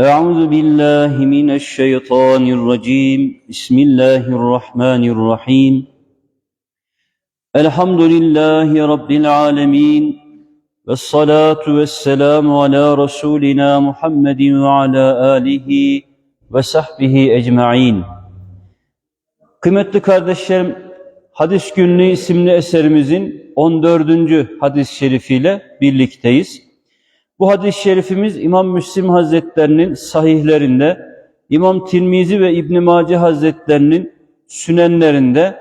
أعوذ بالله من الشيطان الرجيم بسم الله الرحمن الرحيم الحمد لله رب العالمين والصلاة والسلام على رسولنا محمد وعلى آله وصحبه أجمعين Kıymetli kardeşlerim, Hadis Günlüğü isimli eserimizin 14. hadis-i şerifiyle birlikteyiz. Bu hadis-i şerifimiz İmam Müslim Hazretlerinin sahihlerinde, İmam Tirmizi ve İbn Mace Hazretlerinin sünenlerinde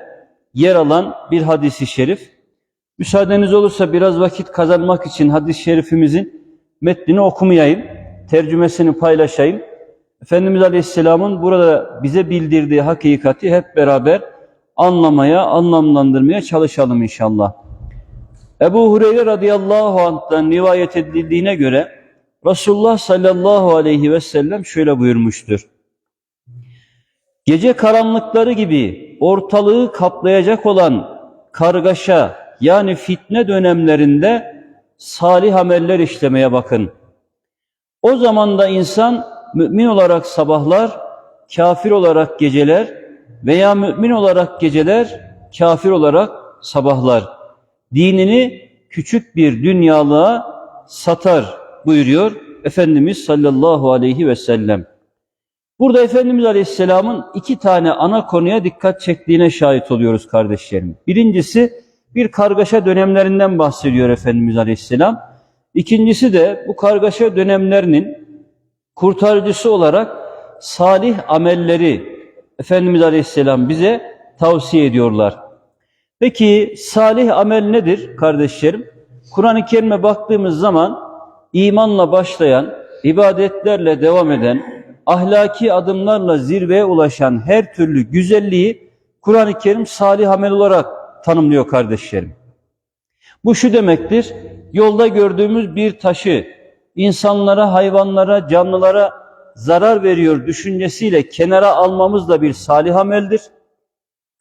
yer alan bir hadis-i şerif. Müsaadeniz olursa biraz vakit kazanmak için hadis-i şerifimizin metnini okumayayım, tercümesini paylaşayım. Efendimiz Aleyhisselam'ın burada bize bildirdiği hakikati hep beraber anlamaya, anlamlandırmaya çalışalım inşallah. Ebu Hureyre radıyallahu anh'tan rivayet edildiğine göre Resulullah sallallahu aleyhi ve sellem şöyle buyurmuştur. Gece karanlıkları gibi ortalığı kaplayacak olan kargaşa yani fitne dönemlerinde salih ameller işlemeye bakın. O zaman da insan mümin olarak sabahlar, kafir olarak geceler veya mümin olarak geceler, kafir olarak sabahlar. Dinini küçük bir dünyalığa satar buyuruyor Efendimiz sallallahu aleyhi ve sellem. Burada Efendimiz Aleyhisselam'ın iki tane ana konuya dikkat çektiğine şahit oluyoruz kardeşlerim. Birincisi bir kargaşa dönemlerinden bahsediyor Efendimiz Aleyhisselam. İkincisi de bu kargaşa dönemlerinin kurtarıcısı olarak salih amelleri Efendimiz Aleyhisselam bize tavsiye ediyorlar. Peki salih amel nedir kardeşlerim? Kur'an-ı Kerim'e baktığımız zaman imanla başlayan, ibadetlerle devam eden, ahlaki adımlarla zirveye ulaşan her türlü güzelliği Kur'an-ı Kerim salih amel olarak tanımlıyor kardeşlerim. Bu şu demektir, yolda gördüğümüz bir taşı insanlara, hayvanlara, canlılara zarar veriyor düşüncesiyle kenara almamız da bir salih ameldir.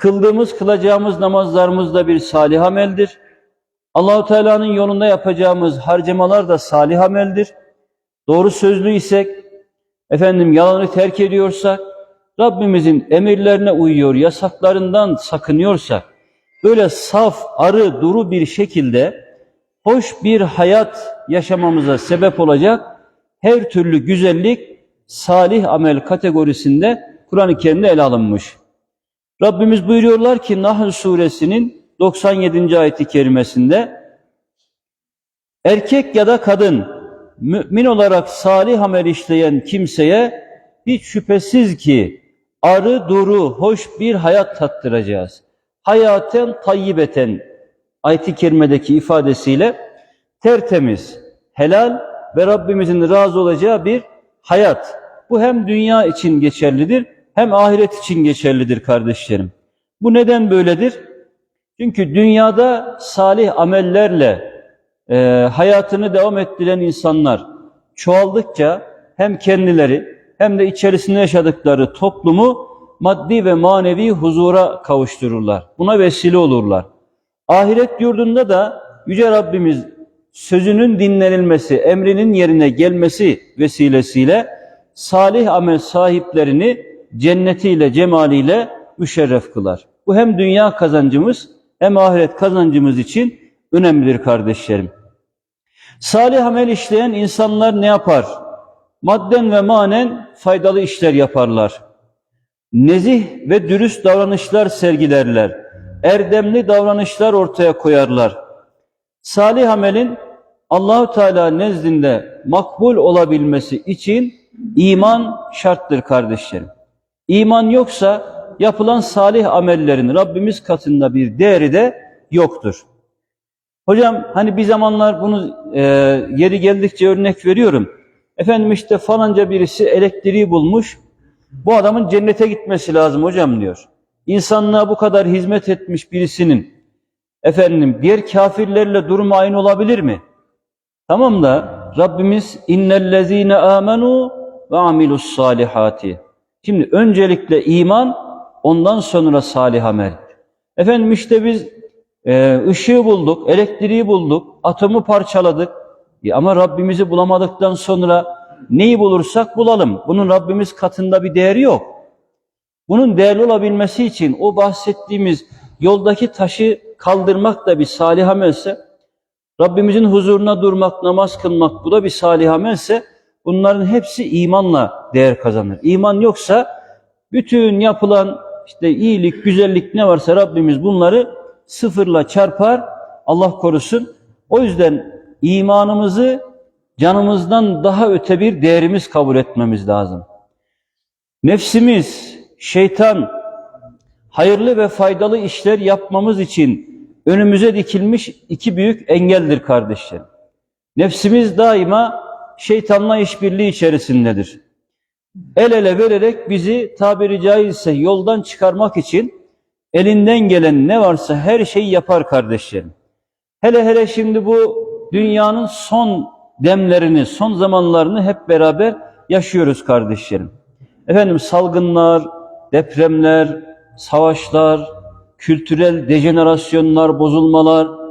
Kıldığımız, kılacağımız namazlarımız da bir salih ameldir. Allahu Teala'nın yolunda yapacağımız harcamalar da salih ameldir. Doğru sözlü isek, efendim yalanı terk ediyorsak, Rabbimizin emirlerine uyuyor, yasaklarından sakınıyorsak, böyle saf, arı, duru bir şekilde hoş bir hayat yaşamamıza sebep olacak her türlü güzellik salih amel kategorisinde Kur'an-ı Kerim'de ele alınmış. Rabbimiz buyuruyorlar ki Nahl suresinin 97. ayeti kerimesinde erkek ya da kadın mümin olarak salih amel işleyen kimseye hiç şüphesiz ki arı duru hoş bir hayat tattıracağız. Hayaten tayyibeten ayet-i kerimedeki ifadesiyle tertemiz, helal ve Rabbimizin razı olacağı bir hayat. Bu hem dünya için geçerlidir hem ahiret için geçerlidir kardeşlerim. Bu neden böyledir? Çünkü dünyada salih amellerle e, hayatını devam ettiren insanlar çoğaldıkça hem kendileri hem de içerisinde yaşadıkları toplumu maddi ve manevi huzura kavuştururlar. Buna vesile olurlar. Ahiret yurdunda da Yüce Rabbimiz sözünün dinlenilmesi, emrinin yerine gelmesi vesilesiyle salih amel sahiplerini cennetiyle, cemaliyle müşerref kılar. Bu hem dünya kazancımız hem ahiret kazancımız için önemlidir kardeşlerim. Salih amel işleyen insanlar ne yapar? Madden ve manen faydalı işler yaparlar. Nezih ve dürüst davranışlar sergilerler. Erdemli davranışlar ortaya koyarlar. Salih amelin Allahu Teala nezdinde makbul olabilmesi için iman şarttır kardeşlerim. İman yoksa yapılan salih amellerin Rabbimiz katında bir değeri de yoktur. Hocam hani bir zamanlar bunu e, yeri geldikçe örnek veriyorum. Efendim işte falanca birisi elektriği bulmuş. Bu adamın cennete gitmesi lazım hocam diyor. İnsanlığa bu kadar hizmet etmiş birisinin efendim diğer kafirlerle durumu aynı olabilir mi? Tamam da Rabbimiz innellezine amenu ve amilus salihati. Şimdi öncelikle iman, ondan sonra salih amel. Efendim işte biz e, ışığı bulduk, elektriği bulduk, atomu parçaladık. E ama Rabbimizi bulamadıktan sonra neyi bulursak bulalım. Bunun Rabbimiz katında bir değeri yok. Bunun değerli olabilmesi için o bahsettiğimiz yoldaki taşı kaldırmak da bir salih amelse, Rabbimizin huzuruna durmak, namaz kılmak bu da bir salih amelse, bunların hepsi imanla değer kazanır. İman yoksa bütün yapılan işte iyilik, güzellik ne varsa Rabbimiz bunları sıfırla çarpar, Allah korusun. O yüzden imanımızı canımızdan daha öte bir değerimiz kabul etmemiz lazım. Nefsimiz, şeytan, hayırlı ve faydalı işler yapmamız için önümüze dikilmiş iki büyük engeldir kardeşlerim. Nefsimiz daima şeytanla işbirliği içerisindedir. El ele vererek bizi tabiri caizse yoldan çıkarmak için elinden gelen ne varsa her şeyi yapar kardeşlerim. Hele hele şimdi bu dünyanın son demlerini, son zamanlarını hep beraber yaşıyoruz kardeşlerim. Efendim salgınlar, depremler, savaşlar, kültürel dejenerasyonlar, bozulmalar,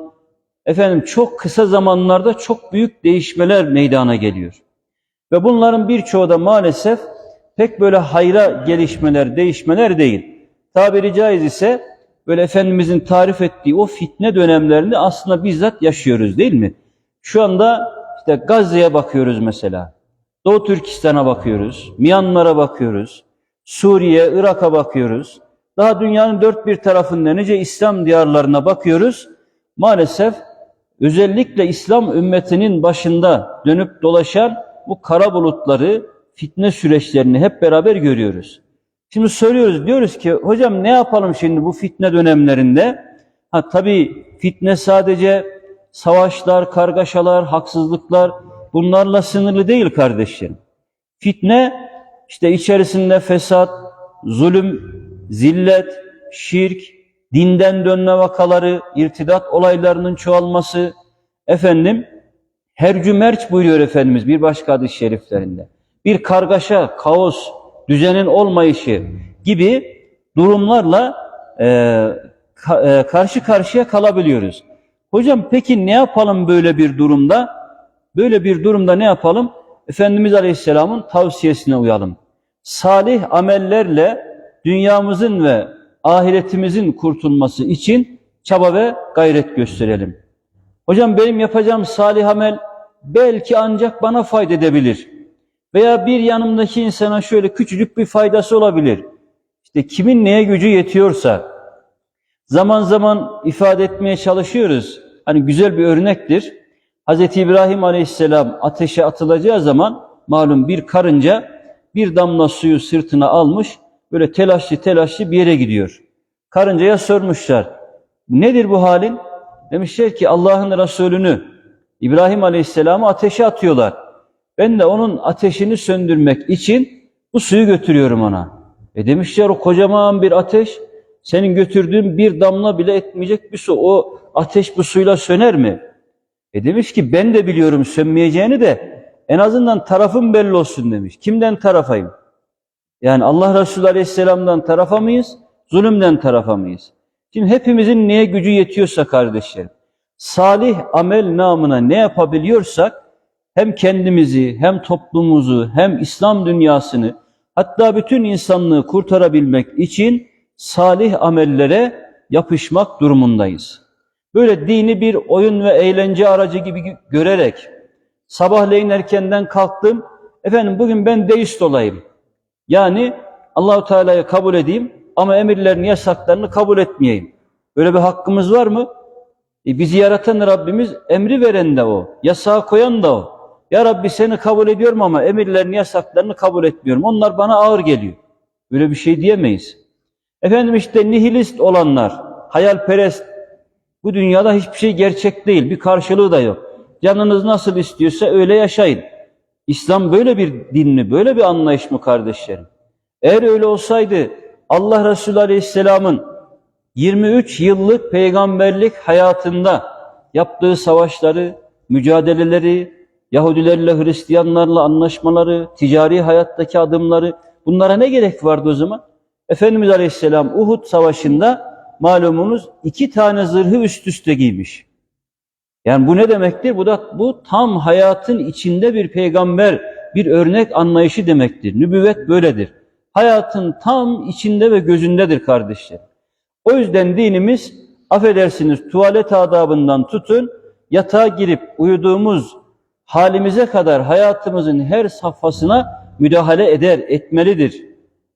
efendim çok kısa zamanlarda çok büyük değişmeler meydana geliyor. Ve bunların birçoğu da maalesef pek böyle hayra gelişmeler, değişmeler değil. Tabiri caiz ise böyle Efendimizin tarif ettiği o fitne dönemlerini aslında bizzat yaşıyoruz değil mi? Şu anda işte Gazze'ye bakıyoruz mesela. Doğu Türkistan'a bakıyoruz, Myanmar'a bakıyoruz, Suriye, Irak'a bakıyoruz. Daha dünyanın dört bir tarafında nice İslam diyarlarına bakıyoruz. Maalesef özellikle İslam ümmetinin başında dönüp dolaşan bu kara bulutları, fitne süreçlerini hep beraber görüyoruz. Şimdi soruyoruz, diyoruz ki hocam ne yapalım şimdi bu fitne dönemlerinde? Ha tabii fitne sadece savaşlar, kargaşalar, haksızlıklar bunlarla sınırlı değil kardeşlerim. Fitne işte içerisinde fesat, zulüm, zillet, şirk, dinden dönme vakaları, irtidat olaylarının çoğalması, efendim hercü merç buyuruyor Efendimiz bir başka hadis-i şeriflerinde. Bir kargaşa, kaos, düzenin olmayışı gibi durumlarla e, ka, e, karşı karşıya kalabiliyoruz. Hocam peki ne yapalım böyle bir durumda? Böyle bir durumda ne yapalım? Efendimiz Aleyhisselam'ın tavsiyesine uyalım. Salih amellerle dünyamızın ve ahiretimizin kurtulması için çaba ve gayret gösterelim. Hocam benim yapacağım salih amel belki ancak bana fayda edebilir. Veya bir yanımdaki insana şöyle küçücük bir faydası olabilir. İşte kimin neye gücü yetiyorsa zaman zaman ifade etmeye çalışıyoruz. Hani güzel bir örnektir. Hz. İbrahim Aleyhisselam ateşe atılacağı zaman malum bir karınca bir damla suyu sırtına almış böyle telaşlı telaşlı bir yere gidiyor. Karıncaya sormuşlar. Nedir bu halin? Demişler ki Allah'ın Resulünü İbrahim Aleyhisselam'ı ateşe atıyorlar. Ben de onun ateşini söndürmek için bu suyu götürüyorum ona. E demişler o kocaman bir ateş senin götürdüğün bir damla bile etmeyecek bir su. O ateş bu suyla söner mi? E demiş ki ben de biliyorum sönmeyeceğini de en azından tarafım belli olsun demiş. Kimden tarafayım? Yani Allah Resulü Aleyhisselam'dan tarafa mıyız? Zulümden tarafa mıyız? Şimdi hepimizin neye gücü yetiyorsa kardeşlerim, salih amel namına ne yapabiliyorsak, hem kendimizi, hem toplumumuzu, hem İslam dünyasını, hatta bütün insanlığı kurtarabilmek için salih amellere yapışmak durumundayız. Böyle dini bir oyun ve eğlence aracı gibi görerek, sabahleyin erkenden kalktım, efendim bugün ben deist olayım. Yani Allahu Teala'yı kabul edeyim ama emirlerini, yasaklarını kabul etmeyeyim. Böyle bir hakkımız var mı? E bizi yaratan Rabbimiz emri veren de o, yasağı koyan da o. Ya Rabbi seni kabul ediyorum ama emirlerini, yasaklarını kabul etmiyorum. Onlar bana ağır geliyor. Böyle bir şey diyemeyiz. Efendim işte nihilist olanlar, hayalperest, bu dünyada hiçbir şey gerçek değil, bir karşılığı da yok. Canınız nasıl istiyorsa öyle yaşayın. İslam böyle bir din mi, böyle bir anlayış mı kardeşlerim? Eğer öyle olsaydı Allah Resulü Aleyhisselam'ın 23 yıllık peygamberlik hayatında yaptığı savaşları, mücadeleleri, Yahudilerle, Hristiyanlarla anlaşmaları, ticari hayattaki adımları bunlara ne gerek vardı o zaman? Efendimiz Aleyhisselam Uhud Savaşı'nda malumunuz iki tane zırhı üst üste giymiş. Yani bu ne demektir? Bu da bu tam hayatın içinde bir peygamber, bir örnek anlayışı demektir. Nübüvvet böyledir. Hayatın tam içinde ve gözündedir kardeşler. O yüzden dinimiz affedersiniz tuvalet adabından tutun yatağa girip uyuduğumuz halimize kadar hayatımızın her safhasına müdahale eder, etmelidir.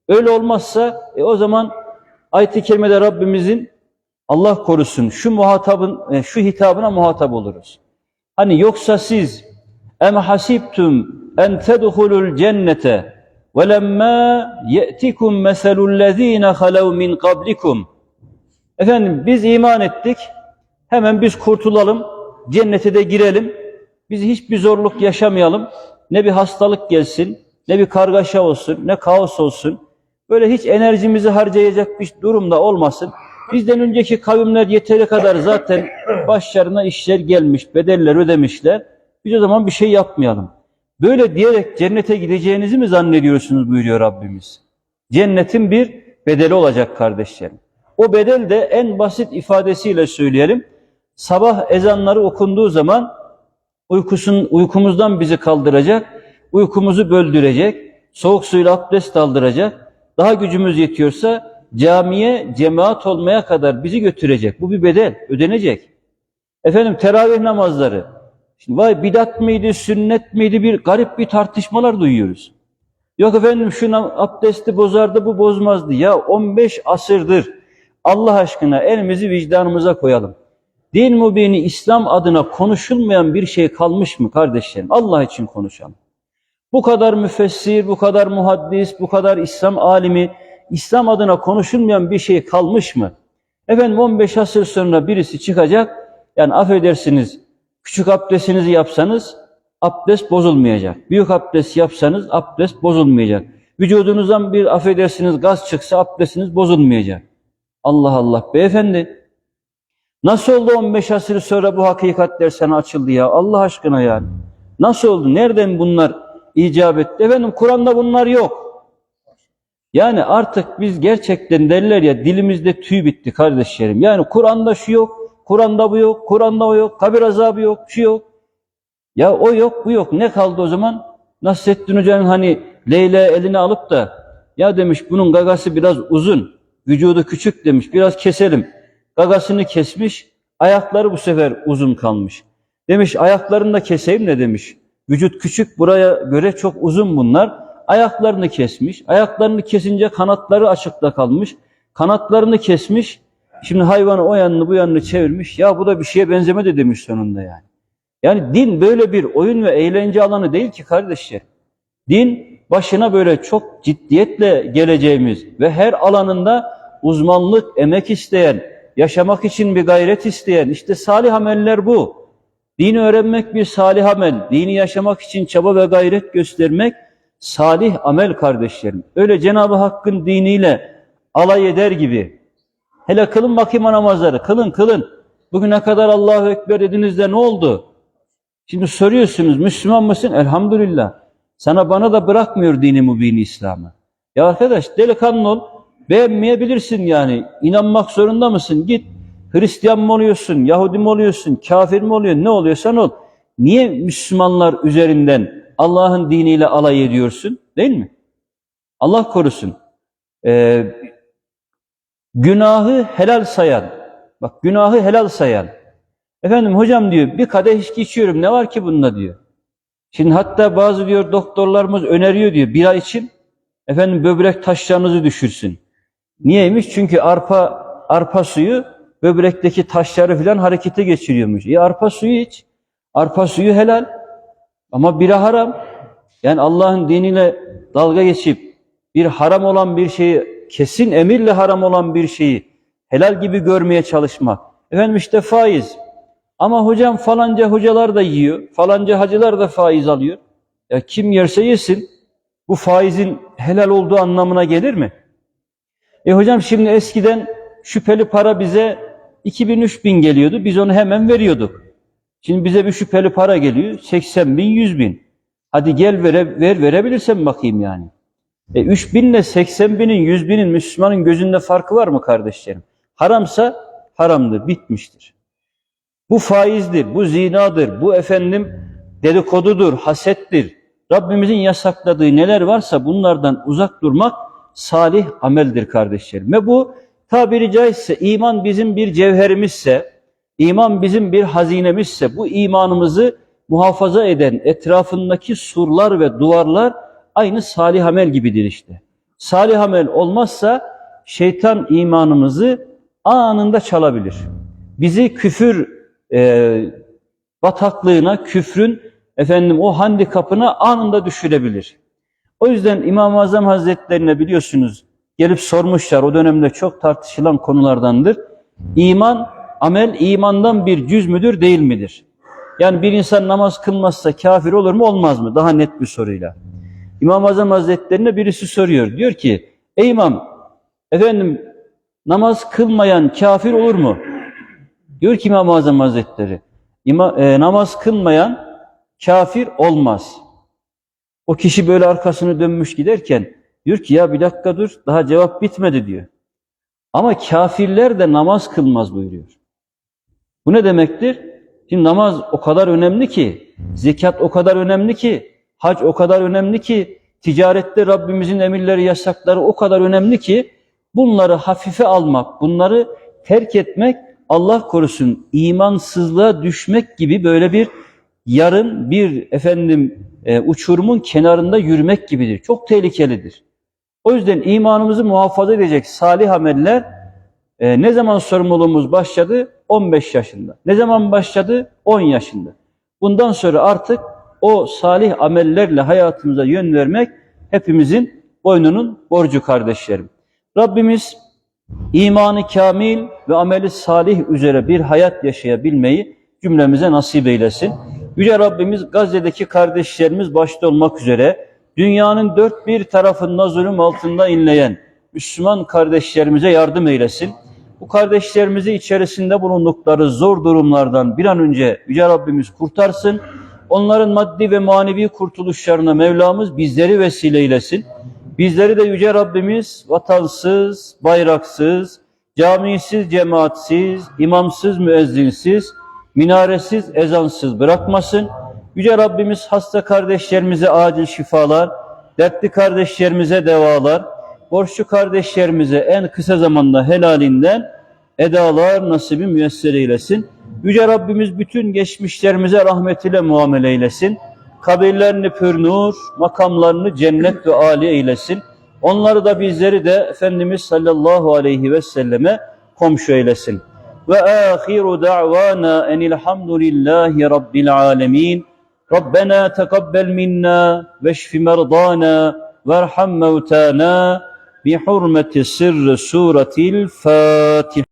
Öyle olmazsa e, o zaman ayet-i kerimede Rabbimizin Allah korusun şu muhatabın e, şu hitabına muhatap oluruz. Hani yoksa siz em hasibtum en tedhulul cennete ve lemma ye'tikum meselul lezine halev min qablikum Efendim biz iman ettik. Hemen biz kurtulalım. Cennete de girelim. Biz hiçbir zorluk yaşamayalım. Ne bir hastalık gelsin, ne bir kargaşa olsun, ne kaos olsun. Böyle hiç enerjimizi harcayacak bir durumda olmasın. Bizden önceki kavimler yeteri kadar zaten başlarına işler gelmiş, bedeller ödemişler. Biz o zaman bir şey yapmayalım. Böyle diyerek cennete gideceğinizi mi zannediyorsunuz buyuruyor Rabbimiz. Cennetin bir bedeli olacak kardeşlerim. O bedel de en basit ifadesiyle söyleyelim. Sabah ezanları okunduğu zaman uykusun, uykumuzdan bizi kaldıracak, uykumuzu böldürecek, soğuk suyla abdest aldıracak, daha gücümüz yetiyorsa camiye cemaat olmaya kadar bizi götürecek. Bu bir bedel, ödenecek. Efendim teravih namazları. Şimdi vay bidat mıydı, sünnet miydi bir garip bir tartışmalar duyuyoruz. Yok efendim şu abdesti bozardı, bu bozmazdı. Ya 15 asırdır Allah aşkına elimizi vicdanımıza koyalım. Din mübini İslam adına konuşulmayan bir şey kalmış mı kardeşlerim? Allah için konuşalım. Bu kadar müfessir, bu kadar muhaddis, bu kadar İslam alimi, İslam adına konuşulmayan bir şey kalmış mı? Efendim 15 asır sonra birisi çıkacak, yani affedersiniz küçük abdestinizi yapsanız abdest bozulmayacak. Büyük abdest yapsanız abdest bozulmayacak. Vücudunuzdan bir affedersiniz gaz çıksa abdestiniz bozulmayacak. Allah Allah beyefendi. Nasıl oldu 15 asır sonra bu hakikatler sana açıldı ya Allah aşkına yani. Nasıl oldu? Nereden bunlar icap etti? Efendim Kur'an'da bunlar yok. Yani artık biz gerçekten derler ya dilimizde tüy bitti kardeşlerim. Yani Kur'an'da şu yok, Kur'an'da bu yok, Kur'an'da o yok, kabir azabı yok, şu yok. Ya o yok, bu yok. Ne kaldı o zaman? Nasrettin Hoca'nın hani Leyla eline alıp da ya demiş bunun gagası biraz uzun, vücudu küçük demiş, biraz keselim. Gagasını kesmiş, ayakları bu sefer uzun kalmış. Demiş ayaklarını da keseyim ne demiş. Vücut küçük, buraya göre çok uzun bunlar. Ayaklarını kesmiş. Ayaklarını kesince kanatları açıkta kalmış. Kanatlarını kesmiş. Şimdi hayvanı o yanını bu yanını çevirmiş. Ya bu da bir şeye benzemedi demiş sonunda yani. Yani din böyle bir oyun ve eğlence alanı değil ki kardeşler. Din başına böyle çok ciddiyetle geleceğimiz ve her alanında uzmanlık, emek isteyen, yaşamak için bir gayret isteyen, işte salih ameller bu. Dini öğrenmek bir salih amel, dini yaşamak için çaba ve gayret göstermek salih amel kardeşlerim. Öyle Cenab-ı Hakk'ın diniyle alay eder gibi. Hele kılın bakayım namazları, kılın kılın. Bugüne kadar Allahu Ekber dediniz de ne oldu? Şimdi soruyorsunuz Müslüman mısın? Elhamdülillah. Sana bana da bırakmıyor dini mübini İslam'ı. Ya arkadaş delikanlı ol. Beğenmeyebilirsin yani. İnanmak zorunda mısın? Git Hristiyan mı oluyorsun, Yahudi mi oluyorsun, kafir mi oluyorsun, ne oluyorsan ol. Niye Müslümanlar üzerinden Allah'ın diniyle alay ediyorsun? Değil mi? Allah korusun. Ee, günahı helal sayan, bak günahı helal sayan. Efendim hocam diyor bir kadeh içki içiyorum ne var ki bunda diyor. Şimdi hatta bazı diyor doktorlarımız öneriyor diyor bira için efendim böbrek taşlarınızı düşürsün. Niyeymiş? Çünkü arpa arpa suyu böbrekteki taşları filan harekete geçiriyormuş. E arpa suyu iç. Arpa suyu helal. Ama bira haram. Yani Allah'ın diniyle dalga geçip bir haram olan bir şeyi, kesin emirle haram olan bir şeyi helal gibi görmeye çalışmak. Efendim işte faiz. Ama hocam falanca hocalar da yiyor, falanca hacılar da faiz alıyor. Ya kim yerse yesin. Bu faizin helal olduğu anlamına gelir mi? E hocam şimdi eskiden şüpheli para bize 2000 bin geliyordu. Biz onu hemen veriyorduk. Şimdi bize bir şüpheli para geliyor. 80 bin, 100 bin. Hadi gel vere, ver verebilirsen bakayım yani. E 3 binle 80 binin, 100 binin Müslümanın gözünde farkı var mı kardeşlerim? Haramsa haramdır, bitmiştir. Bu faizdir, bu zinadır, bu efendim dedikodudur, hasettir. Rabbimizin yasakladığı neler varsa bunlardan uzak durmak salih ameldir kardeşlerim. Ve bu tabiri caizse iman bizim bir cevherimizse, iman bizim bir hazinemizse bu imanımızı muhafaza eden etrafındaki surlar ve duvarlar aynı salih amel gibidir işte. Salih amel olmazsa şeytan imanımızı anında çalabilir. Bizi küfür e, bataklığına, küfrün efendim o handikapına anında düşürebilir. O yüzden İmam-ı Azam Hazretlerine biliyorsunuz gelip sormuşlar. O dönemde çok tartışılan konulardandır. İman, amel imandan bir cüz müdür değil midir? Yani bir insan namaz kılmazsa kafir olur mu olmaz mı? Daha net bir soruyla. İmam-ı Azam Hazretlerine birisi soruyor. Diyor ki ey imam efendim namaz kılmayan kafir olur mu? Diyor ki İmam-ı Azam Hazretleri ima, e, namaz kılmayan kafir olmaz. O kişi böyle arkasını dönmüş giderken diyor ki ya bir dakika dur daha cevap bitmedi diyor. Ama kafirler de namaz kılmaz buyuruyor. Bu ne demektir? Şimdi namaz o kadar önemli ki, zekat o kadar önemli ki, hac o kadar önemli ki, ticarette Rabbimizin emirleri, yasakları o kadar önemli ki, bunları hafife almak, bunları terk etmek, Allah korusun imansızlığa düşmek gibi böyle bir yarın bir efendim e, uçurumun kenarında yürümek gibidir. Çok tehlikelidir. O yüzden imanımızı muhafaza edecek salih ameller e, ne zaman sorumluluğumuz başladı? 15 yaşında. Ne zaman başladı? 10 yaşında. Bundan sonra artık o salih amellerle hayatımıza yön vermek hepimizin boynunun borcu kardeşlerim. Rabbimiz imanı kamil ve ameli salih üzere bir hayat yaşayabilmeyi cümlemize nasip eylesin. Yüce Rabbimiz Gazze'deki kardeşlerimiz başta olmak üzere dünyanın dört bir tarafında zulüm altında inleyen Müslüman kardeşlerimize yardım eylesin. Bu kardeşlerimizi içerisinde bulundukları zor durumlardan bir an önce Yüce Rabbimiz kurtarsın. Onların maddi ve manevi kurtuluşlarına Mevlamız bizleri vesile eylesin. Bizleri de Yüce Rabbimiz vatansız, bayraksız, camisiz, cemaatsiz, imamsız, müezzinsiz, minaresiz, ezansız bırakmasın. Yüce Rabbimiz hasta kardeşlerimize acil şifalar, dertli kardeşlerimize devalar, borçlu kardeşlerimize en kısa zamanda helalinden edalar nasibi müyesser eylesin. Yüce Rabbimiz bütün geçmişlerimize rahmetiyle muamele eylesin. Kabirlerini pür nur, makamlarını cennet ve âli eylesin. Onları da bizleri de Efendimiz sallallahu aleyhi ve selleme komşu eylesin. Ve ahiru da'vana enilhamdülillahi rabbil alemin. Rabbena teqabbel minna veşfi merdana verham mevtana بحرمة سر سورة الفاتحة.